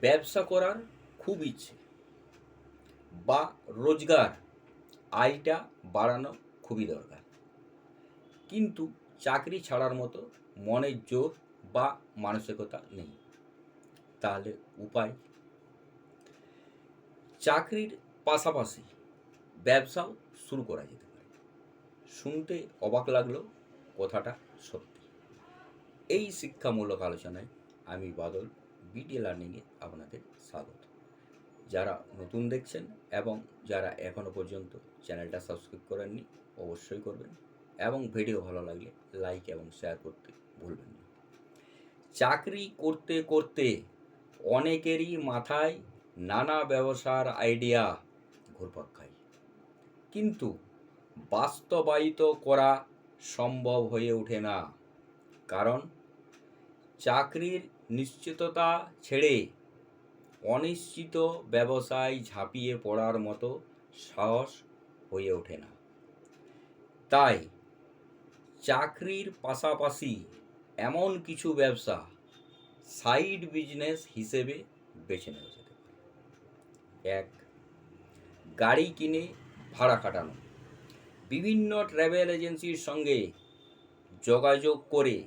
ব্যবসা করার খুব ইচ্ছে বা রোজগার, আয়টা বাড়ানো খুবই দরকার। কিন্তু চাকরি ছাড়ার মতো মনের জোর বা মানসিকতা নেই। তাহলে উপায়? চাকরির পাশাপাশি ব্যবসাও শুরু করা যেতে পারে। শুনতে অবাক লাগল কথাটা সত্যি। এই শিক্ষামূলক আলোচনায় আমি বাদল বিডি লার্নিংয়ে আপনাদের স্বাগত। যারা নতুন দেখছেন এবং যারা এখনও পর্যন্ত চ্যানেলটা সাবস্ক্রাইব করেননি, অবশ্যই করবেন এবং ভিডিও ভালো লাগলে লাইক এবং শেয়ার করতে ভুলবেন না। চাকরি করতে করতে অনেকেরই মাথায় নানা ব্যবসার আইডিয়া ঘুরপাক খায়। কিন্তু বাস্তবায়িত করা সম্ভব হয়ে ওঠে না। কারণ চাকরির নিশ্চিততা ছেড়ে অনিশ্চিত ব্যবসায় ঝাঁপিয়ে পড়ার মতো সাহস হয়ে ওঠে না। তাই চাকরির পাশাপাশি এমন কিছু ব্যবসা সাইড বিজনেস হিসেবে বেছে নেওয়া যেতে পারে। এক, গাড়ি কিনে ভাড়া খাটানো। বিভিন্ন ট্রাভেল এজেন্সির সঙ্গে যোগাযোগ করে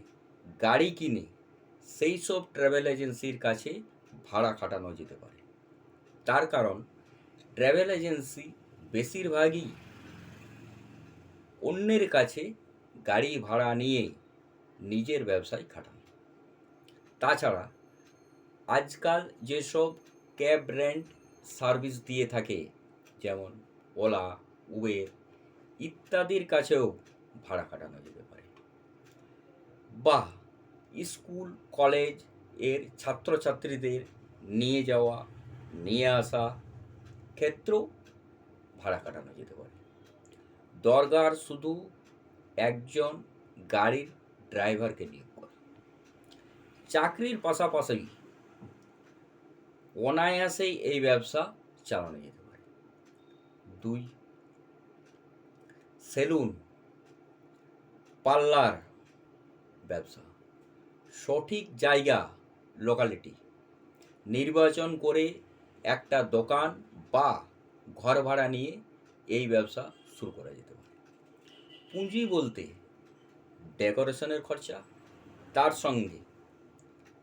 গাড়ি কিনে সেই সব ট্রাভেল এজেন্সির কাছে ভাড়া খাটানো যেতে পারে। তার কারণ ট্রাভেল এজেন্সি বেশিরভাগই অন্যের কাছে গাড়ি ভাড়া নিয়ে নিজের ব্যবসায় খাটান তাছাড়া, আজকাল যেসব ক্যাব রেন্ট সার্ভিস দিয়ে থাকে, যেমন ওলা উবের ইত্যাদির কাছেও ভাড়া খাটানো যেতে পারে। বা স্কুল, কলেজের ছাত্রছাত্রীদের নিয়ে যাওয়া, নিয়ে আসা ক্ষেত্রেও ভাড়া কাটানো যেতে পারে। দরকার শুধু একজন গাড়ির ড্রাইভারকে নিয়োগ করে। চাকরির পাশাপাশি অনায়াসেই এই ব্যবসা চালানো যেতে পারে। দুই, সেলুন, পার্লার ব্যবসা। সঠিক জায়গা লোকালিটি নির্বাচন করে একটা দোকান বা ঘর ভাড়া নিয়ে এই ব্যবসা শুরু করা যেতে পারে। পুঁজি বলতে ডেকোরেশনের খরচা, তার সঙ্গে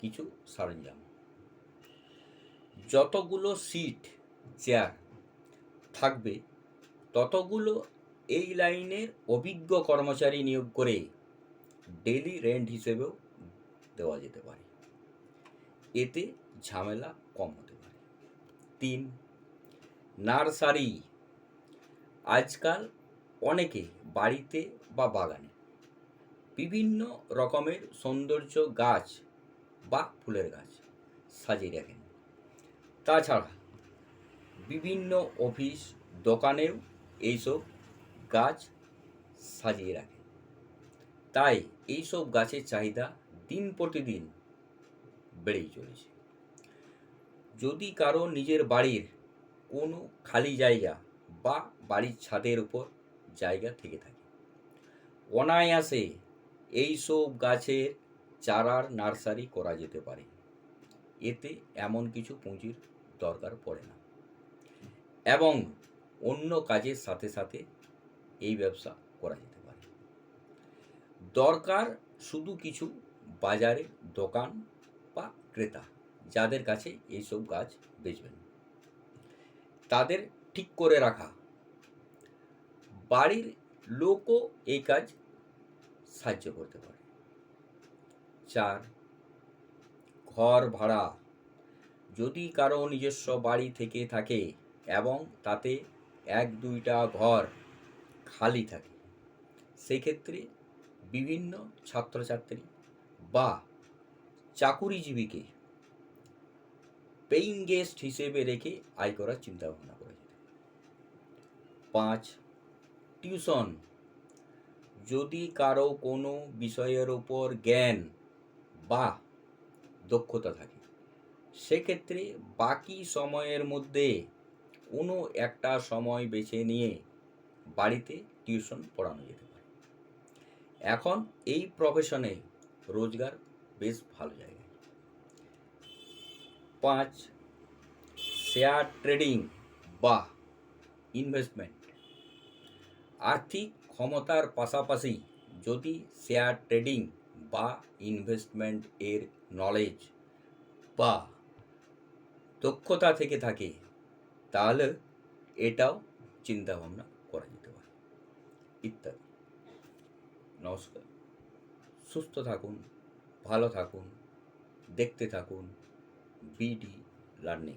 কিছু সরঞ্জাম। যতগুলো সিট, চেয়ার থাকবে, ততগুলো এই লাইনের অভিজ্ঞ কর্মচারী নিয়োগ করে ডেলি রেন্ট হিসেবেও দেওয়া যেতে পারে। এতে ঝামেলা কম হতে পারে। তিন, নার্সারি। আজকাল অনেকে বাড়িতে বা বাগানে বিভিন্ন রকমের সৌন্দর্য গাছ বা ফুলের গাছ সাজিয়ে রাখেন তাছাড়া বিভিন্ন অফিস, দোকানেও এইসব গাছ সাজিয়ে রাখেন। তাই এইসব গাছের চাহিদা দিন প্রতিদিন বেড়েই চলেছে। যদি কারও নিজের বাড়ির কোনো খালি জায়গা বা বাড়ির ছাদের উপর জায়গা থেকে থাকে, অনায়াসে এইসব গাছের চারার নার্সারি করা যেতে পারে। এতে এমন কিছু পুঁজির দরকার পড়ে না। এবং অন্য কাজের সাথে সাথে এই ব্যবসা করা যেতে পারে। দরকার শুধু কিছু বাজারে দোকান বা ক্রেতা যাদের কাছে এইসব গাছ বেচবেন। তাদের ঠিক করে রাখা। বাড়ির লোকও এই কাজ সাহায্য করতে পারে। চার, ঘর ভাড়া। যদি কারও নিজস্ব বাড়ি থেকে থাকে এবং তাতে এক দুইটা ঘর খালি থাকে, সেক্ষেত্রে বিভিন্ন ছাত্রছাত্রী বা চাকুরিজীবীকে পেইং গেস্ট হিসেবে রেখে আয় করার চিন্তা ভাবনা করা যেতে পাঁচ টিউশন যদি কারও কোনো বিষয়ের ওপর জ্ঞান বা দক্ষতা থাকে, সেক্ষেত্রে বাকি সময়ের মধ্যে কোনো একটা সময় বেছে নিয়ে বাড়িতে টিউশন পড়ানো যেতে পারে। এখন এই প্রফেশনে রোজগার বেশ ভালো জায়গায় পাঁচ শেয়ার ট্রেডিং বা ইনভেস্টমেন্ট আর্থিক ক্ষমতার পাশাপাশি যদি শেয়ার ট্রেডিং বা ইনভেস্টমেন্ট এর নলেজ বা দক্ষতা থেকে থাকে, তাহলে এটাও চিন্তা ভাবনা করা যেতে পারে। ইত্যাদি। নমস্কার। সুস্থ থাকুন ভালো থাকুন দেখতে থাকুন বিডি লার্নিং।